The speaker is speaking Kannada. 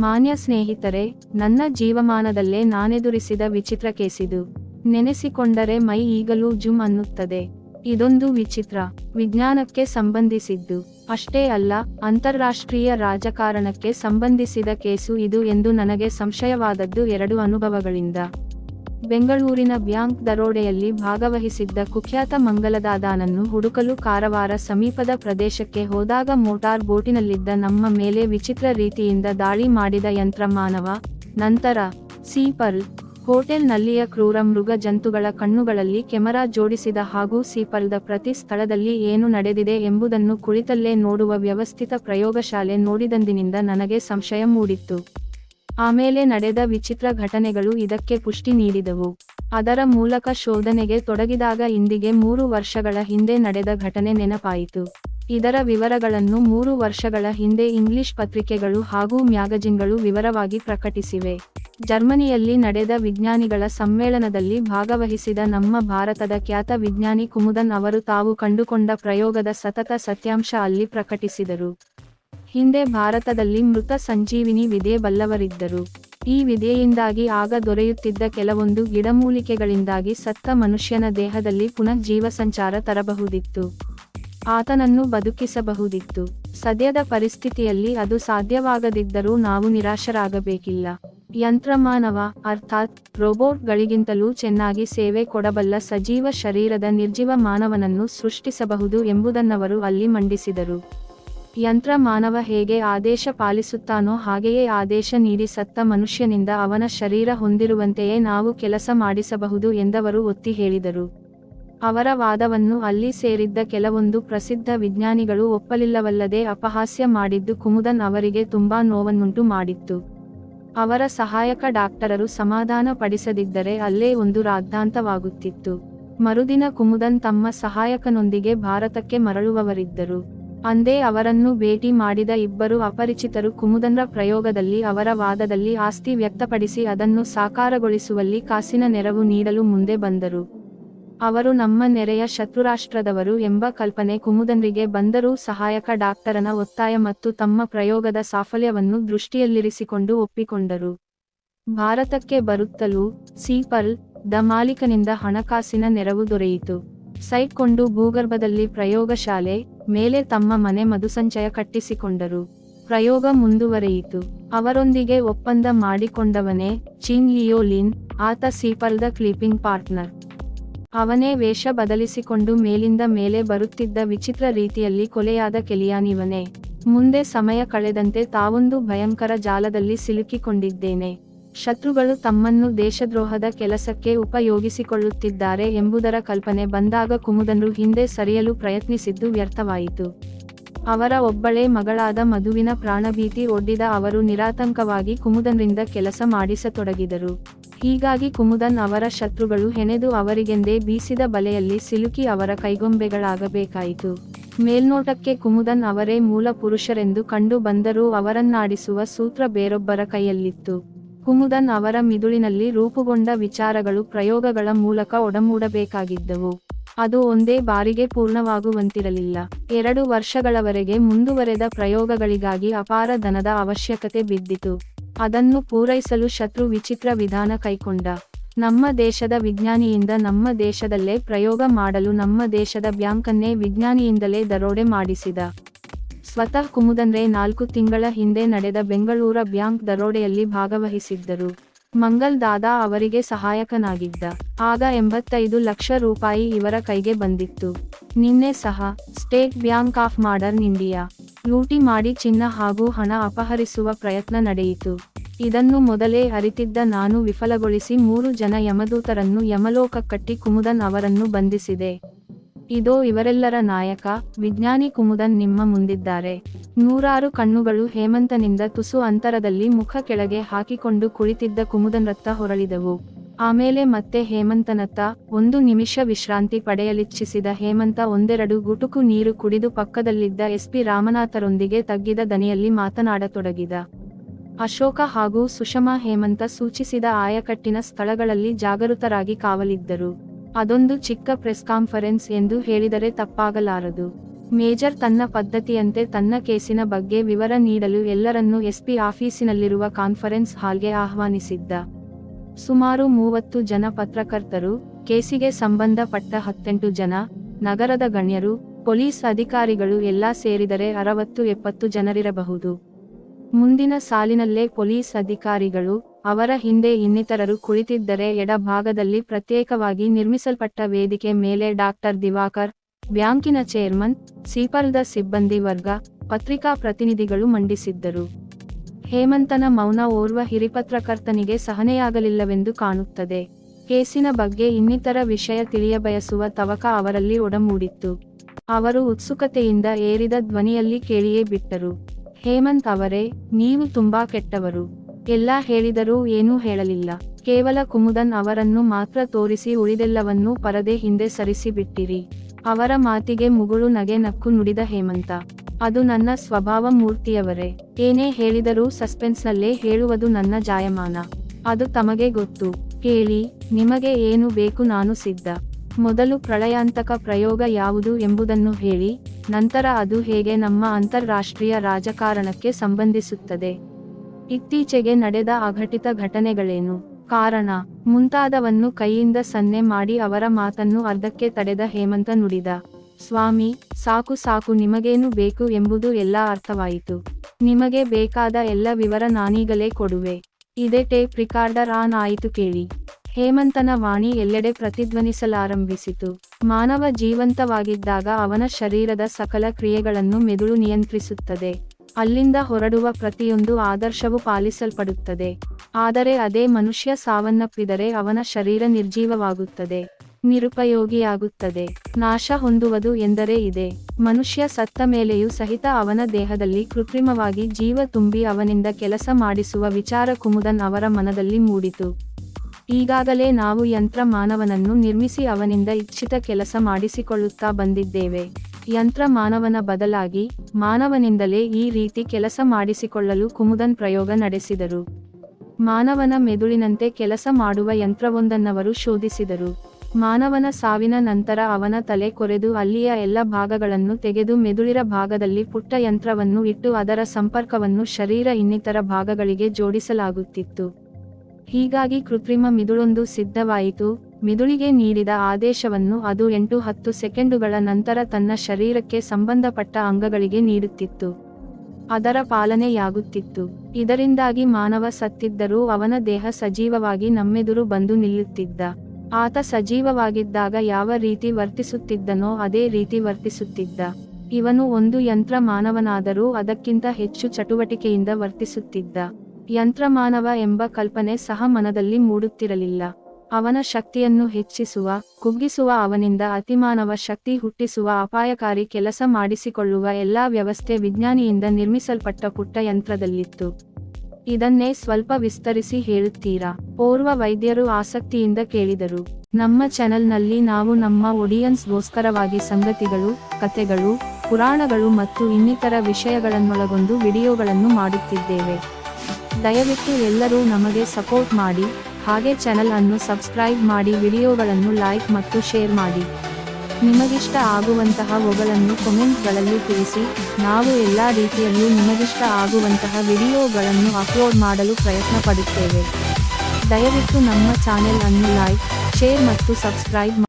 ಮಾನ್ಯ ಸ್ನೇಹಿತರೆ, ನನ್ನ ಜೀವಮಾನದಲ್ಲೇ ನಾನೆದುರಿಸಿದ ವಿಚಿತ್ರ ಕೇಸಿದು. ನೆನೆಸಿಕೊಂಡರೆ ಮೈ ಈಗಲೂ ಜುಮ್ ಅನ್ನುತ್ತದೆ. ಇದೊಂದು ವಿಚಿತ್ರ, ವಿಜ್ಞಾನಕ್ಕೆ ಸಂಬಂಧಿಸಿದ್ದು. ಅಷ್ಟೇ ಅಲ್ಲ, ಅಂತಾರಾಷ್ಟ್ರೀಯ ರಾಜಕಾರಣಕ್ಕೆ ಸಂಬಂಧಿಸಿದ ಕೇಸು ಇದು ಎಂದು ನನಗೆ ಸಂಶಯವಾದದ್ದು ಎರಡು ಅನುಭವಗಳಿಂದ. ಬೆಂಗಳೂರಿನ ಬ್ಯಾಂಕ್ ದರೋಡೆಯಲ್ಲಿ ಭಾಗವಹಿಸಿದ್ದ ಕುಖ್ಯಾತ ಮಂಗಲದಾದಾನನ್ನು ಹುಡುಕಲು ಕಾರವಾರ ಸಮೀಪದ ಪ್ರದೇಶಕ್ಕೆ ಹೋದಾಗ ಮೋಟಾರ್ ಬೋಟಿನಲ್ಲಿದ್ದ ನಮ್ಮ ಮೇಲೆ ವಿಚಿತ್ರ ರೀತಿಯಿಂದ ದಾಳಿ ಮಾಡಿದ ಯಂತ್ರ ಮಾನವ, ನಂತರ ಸೀಪರ್ಲ್ ಹೋಟೆಲ್ನಲ್ಲಿಯ ಕ್ರೂರ ಮೃಗ ಜಂತುಗಳ ಕಣ್ಣುಗಳಲ್ಲಿ ಕೆಮರಾ ಜೋಡಿಸಿದ ಹಾಗೂ ಸೀಪಲ್ದ ಪ್ರತಿ ಸ್ಥಳದಲ್ಲಿ ಏನು ನಡೆದಿದೆ ಎಂಬುದನ್ನು ಕುಳಿತಲ್ಲೇ ನೋಡುವ ವ್ಯವಸ್ಥಿತ ಪ್ರಯೋಗಶಾಲೆ ನೋಡಿದಂದಿನಿಂದ ನನಗೆ ಸಂಶಯ ಮೂಡಿತ್ತು. ಆಮೇಲೆ ನಡೆದ ವಿಚಿತ್ರ ಘಟನೆಗಳು ಇದಕ್ಕೆ ಪುಷ್ಟಿ ನೀಡಿದವು. ಅದರ ಮೂಲಕ ಶೋಧನೆಗೆ ತೊಡಗಿದಾಗ ಇಂದಿಗೆ ಮೂರು ವರ್ಷಗಳ ಹಿಂದೆ ನಡೆದ ಘಟನೆ ನೆನಪಾಯಿತು. ಇದರ ವಿವರಗಳನ್ನು ಮೂರು ವರ್ಷಗಳ ಹಿಂದೆ ಇಂಗ್ಲಿಷ್ ಪತ್ರಿಕೆಗಳು ಹಾಗೂ ಮ್ಯಾಗಜಿನ್ಗಳು ವಿವರವಾಗಿ ಪ್ರಕಟಿಸಿವೆ. ಜರ್ಮನಿಯಲ್ಲಿ ನಡೆದ ವಿಜ್ಞಾನಿಗಳ ಸಮ್ಮೇಳನದಲ್ಲಿ ಭಾಗವಹಿಸಿದ ನಮ್ಮ ಭಾರತದ ಖ್ಯಾತ ವಿಜ್ಞಾನಿ ಕುಮುದನ್ ಅವರು ತಾವು ಕಂಡುಕೊಂಡ ಪ್ರಯೋಗದ ಸತತ ಸತ್ಯಾಂಶ ಅಲ್ಲಿ ಪ್ರಕಟಿಸಿದರು. ಹಿಂದೆ ಭಾರತದಲ್ಲಿ ಮೃತ ಸಂಜೀವಿನಿ ವಿದೆ ಬಲ್ಲವರಿದ್ದರು. ಈ ವಿದೆಯಿಂದಾಗಿ ಆಗ ದೊರೆಯುತ್ತಿದ್ದ ಕೆಲವೊಂದು ಗಿಡಮೂಲಿಕೆಗಳಿಂದಾಗಿ ಸತ್ತ ಮನುಷ್ಯನ ದೇಹದಲ್ಲಿ ಪುನಃ ಜೀವ ಸಂಚಾರ ತರಬಹುದಿತ್ತು. ಆತನನ್ನು ಬದುಕಿಸಬಹುದಿತ್ತು. ಸದ್ಯದ ಪರಿಸ್ಥಿತಿಯಲ್ಲಿ ಅದು ಸಾಧ್ಯವಾಗದಿದ್ದರೂ ನಾವು ನಿರಾಶರಾಗಬೇಕಿಲ್ಲ. ಯಂತ್ರಮಾನವ, ಅರ್ಥಾತ್ ರೋಬೋಟ್ಗಳಿಗಿಂತಲೂ ಚೆನ್ನಾಗಿ ಸೇವೆ ಕೊಡಬಲ್ಲ ಸಜೀವ ಶರೀರದ ನಿರ್ಜೀವ ಮಾನವನನ್ನು ಸೃಷ್ಟಿಸಬಹುದು ಎಂಬುದನ್ನವರು ಅಲ್ಲಿ ಮಂಡಿಸಿದರು. ಯಂತ್ರ ಮಾನವ ಹೇಗೆ ಆದೇಶ ಪಾಲಿಸುತ್ತಾನೋ ಹಾಗೆಯೇ ಆದೇಶ ನೀಡಿ ಸತ್ತ ಮನುಷ್ಯನಿಂದ ಅವನ ಶರೀರ ಹೊಂದಿರುವಂತೆಯೇ ನಾವು ಕೆಲಸ ಮಾಡಿಸಬಹುದು ಎಂದವರು ಒತ್ತಿ ಹೇಳಿದರು. ಅವರ ವಾದವನ್ನು ಅಲ್ಲಿ ಸೇರಿದ್ದ ಕೆಲವೊಂದು ಪ್ರಸಿದ್ಧ ವಿಜ್ಞಾನಿಗಳು ಒಪ್ಪಲಿಲ್ಲವಲ್ಲದೆ ಅಪಹಾಸ್ಯ ಮಾಡಿದ್ದು ಕುಮುದನ್ ಅವರಿಗೆ ತುಂಬಾ ನೋವನ್ನುಂಟು ಮಾಡಿತ್ತು. ಅವರ ಸಹಾಯಕ ಡಾಕ್ಟರರು ಸಮಾಧಾನ ಪಡಿಸದಿದ್ದರೆ ಅಲ್ಲೇ ಒಂದು ರಾದ್ಧಾಂತವಾಗುತ್ತಿತ್ತು ಮರುದಿನ ಕುಮುದನ್ ತಮ್ಮ ಸಹಾಯಕನೊಂದಿಗೆ ಭಾರತಕ್ಕೆ ಮರಳುವವರಿದ್ದರು. ಅಂದೇ ಅವರನ್ನು ಭೇಟಿ ಮಾಡಿದ ಇಬ್ಬರು ಅಪರಿಚಿತರು ಕುಮುದನ್ರ ಪ್ರಯೋಗದಲ್ಲಿ ಅವರ ವಾದದಲ್ಲಿ ಆಸ್ತಿ ವ್ಯಕ್ತಪಡಿಸಿ ಅದನ್ನು ಸಾಕಾರಗೊಳಿಸುವಲ್ಲಿ ಕಾಸಿನ ನೆರವು ನೀಡಲು ಮುಂದೆ ಬಂದರು. ಅವರು ನಮ್ಮ ನೆರೆಯ ಶತ್ರುರಾಷ್ಟ್ರದವರು ಎಂಬ ಕಲ್ಪನೆ ಕುಮುದನ್ರಿಗೆ ಬಂದರೂ ಸಹಾಯಕ ಡಾಕ್ಟರನ ಒತ್ತಾಯ ಮತ್ತು ತಮ್ಮ ಪ್ರಯೋಗದ ಸಾಫಲ್ಯವನ್ನು ದೃಷ್ಟಿಯಲ್ಲಿರಿಸಿಕೊಂಡು ಒಪ್ಪಿಕೊಂಡರು. ಭಾರತಕ್ಕೆ ಬರುತ್ತಲೂ ಸೀಪರ್ಲ್ ದ ಮಾಲೀಕನಿಂದ ಹಣಕಾಸಿನ ನೆರವು ದೊರೆಯಿತು. ಸೈಟ್ ಕೊಂಡು ಭೂಗರ್ಭದಲ್ಲಿ ಪ್ರಯೋಗಶಾಲೆ ಮೇಲೆ ತಮ್ಮ ಮನೆ ಮಧುಸಂಚಯ ಕಟ್ಟಿಸಿಕೊಂಡರು. ಪ್ರಯೋಗ ಮುಂದುವರೆಯಿತು. ಅವರೊಂದಿಗೆ ಒಪ್ಪಂದ ಮಾಡಿಕೊಂಡವನೇ ಚಿನ್ ಲಿಯೋಲಿನ್ ಆತ ಸೀಪಲ್ದ ಕ್ಲೀಪಿಂಗ್ ಪಾರ್ಟ್ನರ್. ಅವನೇ ವೇಷ ಬದಲಿಸಿಕೊಂಡು ಮೇಲಿಂದ ಮೇಲೆ ಬರುತ್ತಿದ್ದ ವಿಚಿತ್ರ ರೀತಿಯಲ್ಲಿ ಕೊಲೆಯಾದ ಕೆಲಿಯಾನಿವನೇ. ಮುಂದೆ ಸಮಯ ಕಳೆದಂತೆ ತಾವೊಂದು ಭಯಂಕರ ಜಾಲದಲ್ಲಿ ಸಿಲುಕಿಕೊಂಡಿದ್ದೇನೆ. ಶತ್ರುಗಳು ತಮ್ಮನ್ನು ದೇಶದ್ರೋಹದ ಕೆಲಸಕ್ಕೆ ಉಪಯೋಗಿಸಿಕೊಳ್ಳುತ್ತಿದ್ದಾರೆ ಎಂಬುದರ ಕಲ್ಪನೆ ಬಂದಾಗ ಕುಮುದನ್ರು ಹಿಂದೆ ಸರಿಯಲು ಪ್ರಯತ್ನಿಸಿದ್ದು ವ್ಯರ್ಥವಾಯಿತು. ಅವರ ಒಬ್ಬಳೇ ಮಗಳಾದ ಮಧುವಿನ ಪ್ರಾಣಭೀತಿ ಒಡ್ಡಿದ ಅವರು ನಿರಾತಂಕವಾಗಿ ಕುಮುದನ್ರಿಂದ ಕೆಲಸ ಮಾಡಿಸತೊಡಗಿದರು. ಹೀಗಾಗಿ ಕುಮುದನ್ ಅವರ ಶತ್ರುಗಳು ಹೆಣೆದು ಅವರಿಗೆಂದೇ ಬೀಸಿದ ಬಲೆಯಲ್ಲಿ ಸಿಲುಕಿ ಅವರ ಕೈಗೊಂಬೆಗಳಾಗಬೇಕಾಯಿತು. ಮೇಲ್ನೋಟಕ್ಕೆ ಕುಮುದನ್ ಅವರೇ ಮೂಲ ಪುರುಷರೆಂದು ಕಂಡು ಬಂದರೂ ಅವರನ್ನಾಡಿಸುವ ಸೂತ್ರ ಬೇರೊಬ್ಬರ ಕೈಯಲ್ಲಿತ್ತು. ಕುಮುದನ್ ಅವರ ಮಿದುಳಿನಲ್ಲಿ ರೂಪುಗೊಂಡ ವಿಚಾರಗಳು ಪ್ರಯೋಗಗಳ ಮೂಲಕ ಒಡಮೂಡಬೇಕಾಗಿದ್ದವು. ಅದು ಒಂದೇ ಬಾರಿಗೆ ಪೂರ್ಣವಾಗುವಂತಿರಲಿಲ್ಲ. ಎರಡು ವರ್ಷಗಳವರೆಗೆ ಮುಂದುವರೆದ ಪ್ರಯೋಗಗಳಿಗಾಗಿ ಅಪಾರ ಧನದ ಅವಶ್ಯಕತೆ ಬಿದ್ದಿತು. ಅದನ್ನು ಪೂರೈಸಲು ಶತ್ರು ವಿಚಿತ್ರ ವಿಧಾನ ಕೈಕೊಂಡ. ನಮ್ಮ ದೇಶದ ವಿಜ್ಞಾನಿಯಿಂದ ನಮ್ಮ ದೇಶದಲ್ಲೇ ಪ್ರಯೋಗ ಮಾಡಲು ನಮ್ಮ ದೇಶದ ಬ್ಯಾಂಕನ್ನೇ ವಿಜ್ಞಾನಿಯಿಂದಲೇ ದರೋಡೆ ಮಾಡಿಸಿದ. ಸ್ವತಃ ಕುಮುದನ್ರೇ ನಾಲ್ಕು ತಿಂಗಳ ಹಿಂದೆ ನಡೆದ ಬೆಂಗಳೂರ ಬ್ಯಾಂಕ್ ದರೋಡೆಯಲ್ಲಿ ಭಾಗವಹಿಸಿದ್ದರು. ಮಂಗಲ್ ದಾದಾ ಅವರಿಗೆ ಸಹಾಯಕನಾಗಿದ್ದ. ಆಗ ಎಂಬತ್ತೈದು ಲಕ್ಷ ರೂಪಾಯಿ ಇವರ ಕೈಗೆ ಬಂದಿತ್ತು. ನಿನ್ನೆ ಸಹ, State Bank of Modern India, ಲೂಟಿ ಮಾಡಿ ಚಿನ್ನ ಹಾಗೂ ಹಣ ಅಪಹರಿಸುವ ಪ್ರಯತ್ನ ನಡೆಯಿತು. ಇದನ್ನು ಮೊದಲೇ ಅರಿತಿದ್ದ ನಾನು ವಿಫಲಗೊಳಿಸಿ ಮೂರು ಜನ ಯಮದೂತರನ್ನು ಯಮಲೋಕ ಕಟ್ಟಿ ಕುಮುದನ್ ಅವರನ್ನು ಬಂಧಿಸಿದೆ. ಇದೋ ಇವರೆಲ್ಲರ ನಾಯಕ, ವಿಜ್ಞಾನಿ ಕುಮುದನ್ ನಿಮ್ಮ ಮುಂದಿದ್ದಾರೆ. ನೂರಾರು ಕಣ್ಣುಗಳು ಹೇಮಂತನಿಂದ ತುಸು ಅಂತರದಲ್ಲಿ ಮುಖ ಕೆಳಗೆ ಹಾಕಿಕೊಂಡು ಕುಳಿತಿದ್ದ ಕುಮುದನ್ರತ್ತ ಹೊರಳಿದವು. ಆಮೇಲೆ ಮತ್ತೆ ಹೇಮಂತನತ್ತ ಒಂದು ನಿಮಿಷ ವಿಶ್ರಾಂತಿ ಪಡೆಯಲಿಚ್ಛಿಸಿದ ಹೇಮಂತ ಒಂದೆರಡು ಗುಟುಕು ನೀರು ಕುಡಿದು ಪಕ್ಕದಲ್ಲಿದ್ದ ಎಸ್ಪಿ ರಾಮನಾಥರೊಂದಿಗೆ ತಗ್ಗಿದ ದನಿಯಲ್ಲಿ ಮಾತನಾಡತೊಡಗಿದ. ಅಶೋಕ ಹಾಗೂ ಸುಷಮಾ ಹೇಮಂತ ಸೂಚಿಸಿದ ಆಯಕಟ್ಟಿನ ಸ್ಥಳಗಳಲ್ಲಿ ಜಾಗೃತರಾಗಿ ಕಾವಲಿದ್ದರು. ಅದೊಂದು ಚಿಕ್ಕ ಪ್ರೆಸ್ ಕಾನ್ಫರೆನ್ಸ್ ಎಂದು ಹೇಳಿದರೆ ತಪ್ಪಾಗಲಾರದು. ಮೇಜರ್ ತನ್ನ ಪದ್ಧತಿಯಂತೆ ತನ್ನ ಕೇಸಿನ ಬಗ್ಗೆ ವಿವರ ನೀಡಲು ಎಲ್ಲರನ್ನೂ ಎಸ್ಪಿ ಆಫೀಸಿನಲ್ಲಿರುವ ಕಾನ್ಫರೆನ್ಸ್ ಹಾಲ್ಗೆ ಆಹ್ವಾನಿಸಿದ್ದ. ಸುಮಾರು ಮೂವತ್ತು ಜನ ಪತ್ರಕರ್ತರು, ಕೇಸಿಗೆ ಸಂಬಂಧಪಟ್ಟ ಹತ್ತೆಂಟು ಜನ, ನಗರದ ಗಣ್ಯರು, ಪೊಲೀಸ್ ಅಧಿಕಾರಿಗಳು ಎಲ್ಲ ಸೇರಿದರೆ ಅರವತ್ತು ಎಪ್ಪತ್ತು ಜನರಿರಬಹುದು. ಮುಂದಿನ ಸಾಲಿನಲ್ಲೇ ಪೊಲೀಸ್ ಅಧಿಕಾರಿಗಳು ಅವರ ಹಿಂದೆ ಇನ್ನಿತರರು ಕುಳಿತಿದ್ದರೆ ಎಡಭಾಗದಲ್ಲಿ ಪ್ರತ್ಯೇಕವಾಗಿ ನಿರ್ಮಿಸಲ್ಪಟ್ಟ ವೇದಿಕೆ ಮೇಲೆ ಡಾಕ್ಟರ್ ದಿವಾಕರ್, ಬ್ಯಾಂಕಿನ ಚೇರ್ಮನ್, ಸೀಪಲ್ದ ಸಿಬ್ಬಂದಿ ವರ್ಗ, ಪತ್ರಿಕಾ ಪ್ರತಿನಿಧಿಗಳು ಮಂಡಿಸಿದ್ದರು. ಹೇಮಂತನ ಮೌನ ಓರ್ವ ಹಿರಿಪತ್ರಕರ್ತನಿಗೆ ಸಹನೆಯಾಗಲಿಲ್ಲವೆಂದು ಕಾಣುತ್ತದೆ. ಕೇಸಿನ ಬಗ್ಗೆ ಇನ್ನಿತರ ವಿಷಯ ತಿಳಿಯಬಯಸುವ ತವಕ ಅವರಲ್ಲಿ ಒಡಮೂಡಿತ್ತು. ಅವರು ಉತ್ಸುಕತೆಯಿಂದ ಏರಿದ ಧ್ವನಿಯಲ್ಲಿ ಕೇಳಿಯೇ ಬಿಟ್ಟರು. ಹೇಮಂತ್ ಅವರೇ, ನೀವು ತುಂಬಾ ಕೆಟ್ಟವರು. ಎಲ್ಲ ಹೇಳಿದರೂ ಏನೂ ಹೇಳಲಿಲ್ಲ. ಕೇವಲ ಕುಮುದನ್ ಅವರನ್ನು ಮಾತ್ರ ತೋರಿಸಿ ಉಳಿದೆಲ್ಲವನ್ನೂ ಪರದೆ ಹಿಂದೆ ಸರಿಸಿಬಿಟ್ಟಿರಿ. ಅವರ ಮಾತಿಗೆ ಮುಗುಳು ನಗೆ ನಕ್ಕು ನುಡಿದ ಹೇಮಂತ. ಅದು ನನ್ನ ಸ್ವಭಾವ ಮೂರ್ತಿಯವರೇ. ಏನೇ ಹೇಳಿದರೂ ಸಸ್ಪೆನ್ಸ್ನಲ್ಲೇ ಹೇಳುವುದು ನನ್ನ ಜಾಯಮಾನ. ಅದು ತಮಗೆ ಗೊತ್ತು. ಕೇಳಿ, ನಿಮಗೆ ಏನು ಬೇಕು ನಾನು ಸಿದ್ಧ. ಮೊದಲು ಪ್ರಳಯಾಂತಕ ಪ್ರಯೋಗ ಯಾವುದು ಎಂಬುದನ್ನು ಹೇಳಿ, ನಂತರ ಅದು ಹೇಗೆ ನಮ್ಮ ಅಂತಾರಾಷ್ಟ್ರೀಯ ರಾಜಕಾರಣಕ್ಕೆ ಸಂಬಂಧಿಸುತ್ತದೆ. ಇತ್ತೀಚೆಗೆ ನಡೆದ ಅಘಟಿತ ಘಟನೆಗಳೇನು? ಕಾರಣ, ಮುಂತಾದವನ್ನು ಕೈಯಿಂದ ಸನ್ನೆ ಮಾಡಿ ಅವರ ಮಾತನ್ನು ಅರ್ಧಕ್ಕೆ ತಡೆದ ಹೇಮಂತ ನುಡಿದ, ಸ್ವಾಮಿ, ಸಾಕು ಸಾಕು ನಿಮಗೇನು ಬೇಕು ಎಂಬುದು ಎಲ್ಲ ಅರ್ಥವಾಯಿತು. ನಿಮಗೆ ಬೇಕಾದ ಎಲ್ಲ ವಿವರ ನಾನೀಗಲೇ ಕೊಡುವೆ. ಇದೇ ಟೇಪ್ ರಿಕಾರ್ಡರ್ ಆನ್ ಆಯಿತು ಕೇಳಿ ಹೇಮಂತನ ವಾಣಿ ಎಲ್ಲೆಡೆ ಪ್ರತಿಧ್ವನಿಸಲಾರಂಭಿಸಿತು. ಮಾನವ ಜೀವಂತವಾಗಿದ್ದಾಗ ಅವನ ಶರೀರದ ಸಕಲ ಕ್ರಿಯೆಗಳನ್ನು ಮೆದುಳು ನಿಯಂತ್ರಿಸುತ್ತದೆ. ಅಲ್ಲಿಂದ ಹೊರಡುವ ಪ್ರತಿಯೊಂದು ಆದರ್ಶವು ಪಾಲಿಸಲ್ಪಡುತ್ತದೆ. ಆದರೆ ಅದೇ ಮನುಷ್ಯ ಸಾವನ್ನಪ್ಪಿದರೆ ಅವನ ಶರೀರ ನಿರ್ಜೀವವಾಗುತ್ತದೆ, ನಿರುಪಯೋಗಿಯಾಗುತ್ತದೆ, ನಾಶ ಹೊಂದುವುದು ಎಂದರೆ ಇದೆ. ಮನುಷ್ಯ ಸತ್ತ ಮೇಲೆಯೂ ಸಹಿತ ಅವನ ದೇಹದಲ್ಲಿ ಕೃತ್ರಿಮವಾಗಿ ಜೀವ ತುಂಬಿ ಅವನಿಂದ ಕೆಲಸ ಮಾಡಿಸುವ ವಿಚಾರ ಕುಮುದನ್ ಅವರ ಮನದಲ್ಲಿ ಮೂಡಿತು. ಈಗಾಗಲೇ ನಾವು ಯಂತ್ರ ಮಾನವನನ್ನು ನಿರ್ಮಿಸಿ ಅವನಿಂದ ಇಚ್ಛಿತ ಕೆಲಸ ಮಾಡಿಸಿಕೊಳ್ಳುತ್ತಾ ಬಂದಿದ್ದೇವೆ. ಯಂತ್ರ ಮಾನವನ ಬದಲಾಗಿ ಮಾನವನಿಂದಲೇ ಈ ರೀತಿ ಕೆಲಸ ಮಾಡಿಸಿಕೊಳ್ಳಲು ಕುಮುದನ್ ಪ್ರಯೋಗ ನಡೆಸಿದರು. ಮಾನವನ ಮೆದುಳಿನಂತೆ ಕೆಲಸ ಮಾಡುವ ಯಂತ್ರವೊಂದನ್ನವರು ಶೋಧಿಸಿದರು. ಮಾನವನ ಸಾವಿನ ನಂತರ ಅವನ ತಲೆ ಕೊರೆದು ಅಲ್ಲಿಯ ಎಲ್ಲ ಭಾಗಗಳನ್ನು ತೆಗೆದು ಮೆದುಳಿರ ಭಾಗದಲ್ಲಿ ಪುಟ್ಟ ಯಂತ್ರವನ್ನು ಇಟ್ಟು ಅದರ ಸಂಪರ್ಕವನ್ನು ಶರೀರ ಇನ್ನಿತರ ಭಾಗಗಳಿಗೆ ಜೋಡಿಸಲಾಗುತ್ತಿತ್ತು. ಹೀಗಾಗಿ ಕೃತ್ರಿಮ ಮಿದುಳೊಂದು ಸಿದ್ಧವಾಯಿತು. ಮಿದುಳಿಗೆ ನೀಡಿದ ಆದೇಶವನ್ನು ಅದು ಎಂಟು ಹತ್ತು ಸೆಕೆಂಡುಗಳ ನಂತರ ತನ್ನ ಶರೀರಕ್ಕೆ ಸಂಬಂಧಪಟ್ಟ ಅಂಗಗಳಿಗೆ ನೀಡುತ್ತಿತ್ತು. ಅದರ ಪಾಲನೆಯಾಗುತ್ತಿತ್ತು. ಇದರಿಂದಾಗಿ ಮಾನವ ಸತ್ತಿದ್ದರೂ ಅವನ ದೇಹ ಸಜೀವವಾಗಿ ನಮ್ಮೆದುರು ಬಂದು ನಿಲ್ಲುತ್ತಿದ್ದ. ಆತ ಸಜೀವವಾಗಿದ್ದಾಗ ಯಾವ ರೀತಿ ವರ್ತಿಸುತ್ತಿದ್ದನೋ ಅದೇ ರೀತಿ ವರ್ತಿಸುತ್ತಿದ್ದ. ಇವನು ಒಂದು ಯಂತ್ರ ಮಾನವನಾದರೂ ಅದಕ್ಕಿಂತ ಹೆಚ್ಚು ಚಟುವಟಿಕೆಯಿಂದ ವರ್ತಿಸುತ್ತಿದ್ದ. ಯಂತ್ರಮಾನವ ಎಂಬ ಕಲ್ಪನೆ ಸಹ ಮನದಲ್ಲಿ ಮೂಡುತ್ತಿರಲಿಲ್ಲ. ಅವನ ಶಕ್ತಿಯನ್ನು ಹೆಚ್ಚಿಸುವ, ಕುಗ್ಗಿಸುವ, ಅವನಿಂದ ಅತಿಮಾನವ ಶಕ್ತಿ ಹುಟ್ಟಿಸುವ ಅಪಾಯಕಾರಿ ಕೆಲಸ ಮಾಡಿಸಿಕೊಳ್ಳುವ ಎಲ್ಲಾ ವ್ಯವಸ್ಥೆ ವಿಜ್ಞಾನಿಯಿಂದ ನಿರ್ಮಿಸಲ್ಪಟ್ಟ ಪುಟ್ಟ ಯಂತ್ರದಲ್ಲಿತ್ತು ಇದನ್ನೇ ಸ್ವಲ್ಪ ವಿಸ್ತರಿಸಿ ಹೇಳುತ್ತೀರಾ? ಓರ್ವ ವೈದ್ಯರು ಆಸಕ್ತಿಯಿಂದ ಕೇಳಿದರು. ನಮ್ಮ ಚಾನೆಲ್ನಲ್ಲಿ ನಾವು ನಮ್ಮ ಒಡಿಯನ್ಸ್ಗೋಸ್ಕರವಾಗಿ ಸಂಗತಿಗಳು, ಕಥೆಗಳು, ಪುರಾಣಗಳು ಮತ್ತು ಇನ್ನಿತರ ವಿಷಯಗಳನ್ನೊಳಗೊಂಡು ವಿಡಿಯೋಗಳನ್ನು ಮಾಡುತ್ತಿದ್ದೇವೆ. ದಯವಿಟ್ಟು ಎಲ್ಲರೂ ನಮಗೆ ಸಪೋರ್ಟ್ ಮಾಡಿ. ಹಾಗೆ ಚಾನೆಲ್ ಅನ್ನು ಸಬ್ಸ್ಕ್ರೈಬ್ ಮಾಡಿ ವಿಡಿಯೋಗಳನ್ನು ಲೈಕ್ ಮತ್ತು ಶೇರ್ ಮಾಡಿ. ನಿಮಗಿಷ್ಟ ಆಗುವಂತಹ ಒಗಳನ್ನು ಕಮೆಂಟ್ಗಳಲ್ಲಿ ತಿಳಿಸಿ, ನಾವು ಎಲ್ಲ ರೀತಿಯಲ್ಲೂ ನಿಮಗಿಷ್ಟ ಆಗುವಂತಹ ವಿಡಿಯೋಗಳನ್ನು ಅಪ್ಲೋಡ್ ಮಾಡಲು ಪ್ರಯತ್ನ ಪಡುತ್ತೇವೆ ದಯವಿಟ್ಟು ನಮ್ಮ ಚಾನೆಲ್ ಅನ್ನು ಲೈಕ್ ಶೇರ್ ಮತ್ತು ಸಬ್ಸ್ಕ್ರೈಬ್